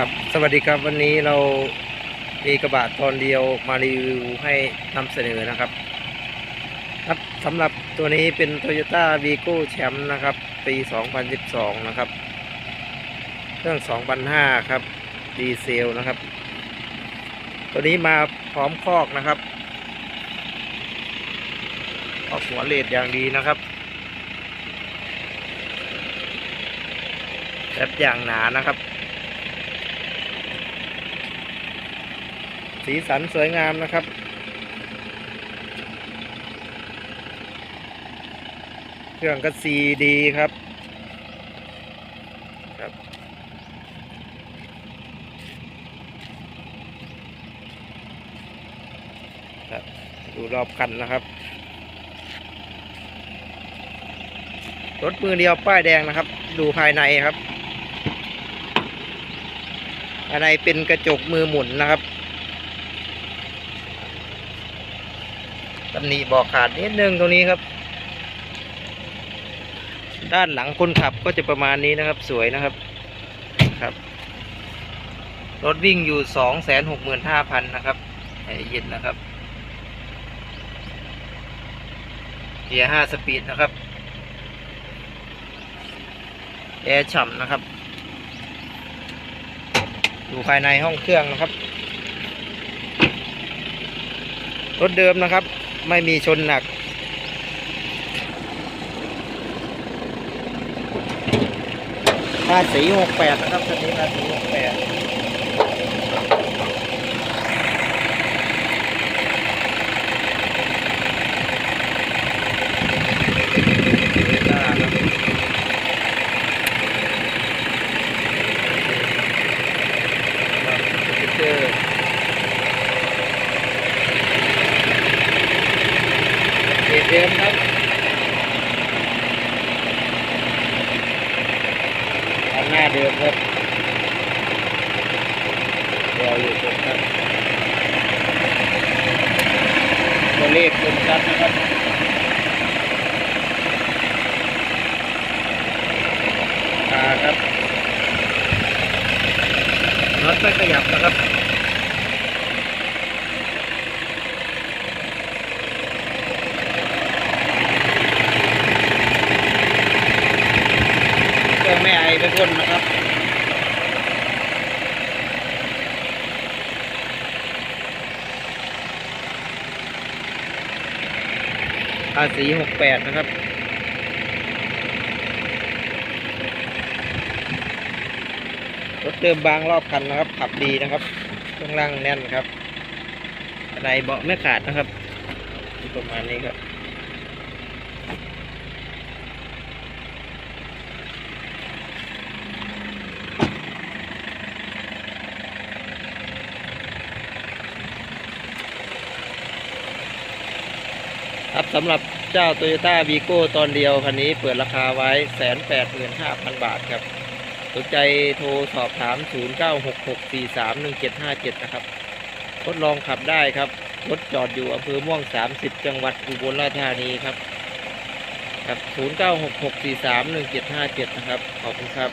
ครับสวัสดีครับวันนี้เรามีกระบะตอนเดียวมารีวิวให้นำเสนอนะครับ ครับสำหรับตัวนี้เป็น Toyota v i g o แชมป์นะครับ ปี 2012 นะครับ เครื่อง2,500ครับ ดีเซลนะครับ ตัวนี้มาพร้อมคอกนะครับออกหัวเลดอย่างดีนะครับแบบอย่างหนานะครับ สีสันสวยงามนะครับ เครื่องก็ซีดีครับครับครับ ดูรอบคันนะครับ รถมือเดียวป้ายแดงนะครับ ดูภายในครับภายในเป็นกระจกมือหมุนนะครับ ตำหนิบอกขาดนิดนึงตรงนี้ครับ ด้านหลังคนขับก็จะประมาณนี้นะครับ สวยนะครับครับ รถวิ่งอยู่สองแสนหกหมื่นห้าพันนะครับเย็นนะครับเกียร์ห้าสปีดนะครับแอร์ฉ่ำนะครับดูภายในห้องเครื่องนะครับ รถเดิมนะครับ ไม่มีชนหนัก ภาษีหกแปดนะครับคันนี้ภาษี68เวลาครับครับสติ๊กเกอร์เกร ดเดิมครับอันหน้าเดิมครับรออยู่ครับตัวเลขคมชัดนะครับอ่าครับน็อตไม่ขยับนะครับ เครื่อง ไม่ไอไม่พ่นนะครับ ภาษีหกแปดนะครับรถเติมบางรอบคันนะครับ ขับดีนะครับเครื่องล่างแน่นครับอะไรเบาะไม่ขาดนะครับ ประมาณนี้ครับ ครับสำหรับเจ้า Toyota v i g o ตอนเดียวคันนี้เปิดราคาไว้แสนแปดหมื่นห้าพันบาทครับ สนใจโทรสอบถาม 0966431757 นะครับ ทดลองขับได้ครับ รถจอดอยู่อำเภอม่วง 30 จังหวัดอุบลราชธานีครับ ครับ 0966431757 นะครับ ขอบคุณครับ